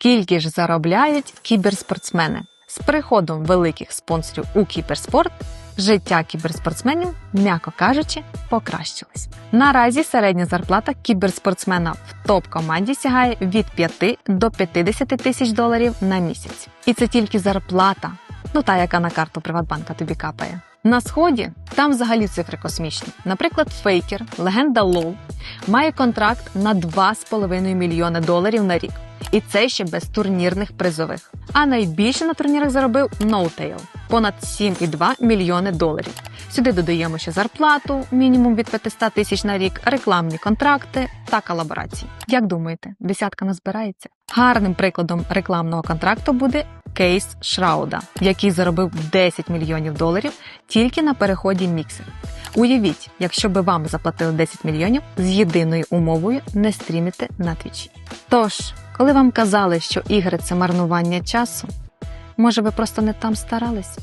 Скільки ж заробляють кіберспортсмени? З приходом великих спонсорів у кіберспорт життя кіберспортсменів, м'яко кажучи, покращилось. Наразі середня зарплата кіберспортсмена в топ-команді сягає від 5 до 50 тисяч доларів на місяць. І це тільки зарплата, ну та яка на карту Приватбанка тобі капає. На сході там взагалі цифри космічні. Наприклад, Фейкер, легенда Лоу, має контракт на 2,5 мільйони доларів на рік. І це ще без турнірних призових. А найбільше на турнірах заробив Ноутейл понад 7,2 мільйони доларів. Сюди додаємо ще зарплату, мінімум від 500 тисяч на рік, рекламні контракти та колаборації. Як думаєте, десятка назбирається? Гарним прикладом рекламного контракту буде кейс Шрауда, який заробив 10 мільйонів доларів тільки на переході міксер. Уявіть, якщо би вам заплатили 10 мільйонів з єдиною умовою не стрімити на твічі. Тож, коли вам казали, що ігри це марнування часу, може ви просто не там старались?